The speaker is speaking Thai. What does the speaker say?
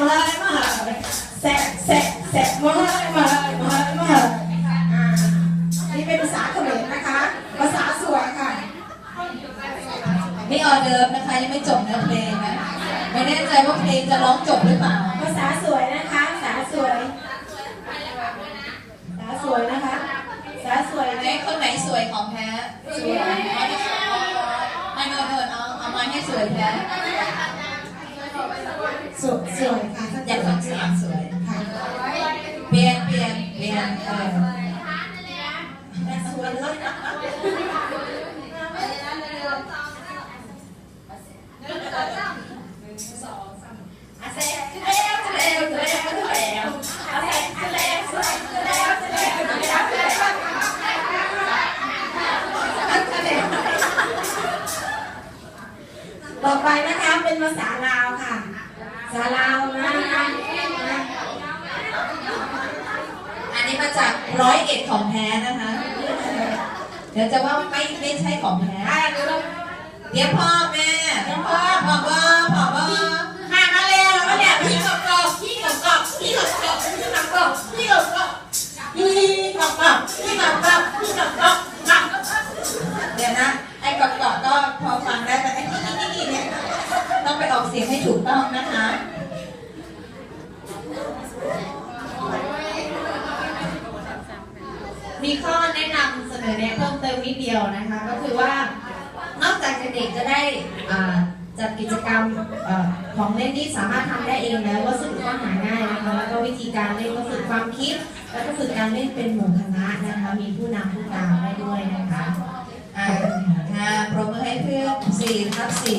มาเลยมาเลยแสะแสะแสะมาเลยมาเลยมาเลยมาเลยอ่านี่เป็นภาษาเขมรนะคะ ภาษาสวยค่ะนี่ออเดิร์ฟนะคะยังไม่จบเนื้อเพลงนะไม่แน่ใจว่าเพลงจะร้องจบหรือเปล่า ภาษาสวยนะคะภาษาสวยภาษาสวยนะคะภาษาสวยไหนคนไหนสวยของแท้สวยเอาที่สวยให้โนนโนนเอาเอามาให้สวยแท้ สวยสวยค่ะอยากฟังเสียงสวยค่ะเปลี่ยนเปลี่ยนเปลี่ยนเออต่สวยเลยอาเซ่เร็วเร็วเร็วเร็วอาเซ่เร็วเร็วเร็วเร็วเร็วต่อไปนะคะเป็นภาษาลา วค่ะภาษาลาวนะอันนี้มาจากร้อยเอ็ดของแท้นะคะ เดี๋ยวจะว่าไม่ไม่ใช่ของแท้เดี๋ยวพ่อแม่พ่อพ่อพ่อพ่อพ่อมามาแล้วแล้วเนี่ยพี่กบกบพี่กบกบพี่กบกบพี่กบกบพี่กบกบพี่กบกบพี่กบกบพี่กบกบเดี๋ยวนะไอ้กรอบก็พอฟังได้แต่ไอ้นี่นี่นี่เนี่ยต้อง ไปออกเสียงให้ถูกต้องนะคะมีข้อแนะนำเสนอแนะเพิ่มเติมนิดเดียวนะคะ ก็คือว่านอกจากเด็กจะได้จัดกิจกรรมอของเล่นที่สามารถทำได้เองแล้ววัสดุก็หาง่ายนะคะแล้วก็วิธีการเล่นก็ฝึกความคิด แล้วก็ฝึกการเล่นเป็นหมู่คณะนะคะมีผู้นำผู้ตามได้ด้วยนะคะอ่าค่ะปรบมือให้เพื่อน4ทับ4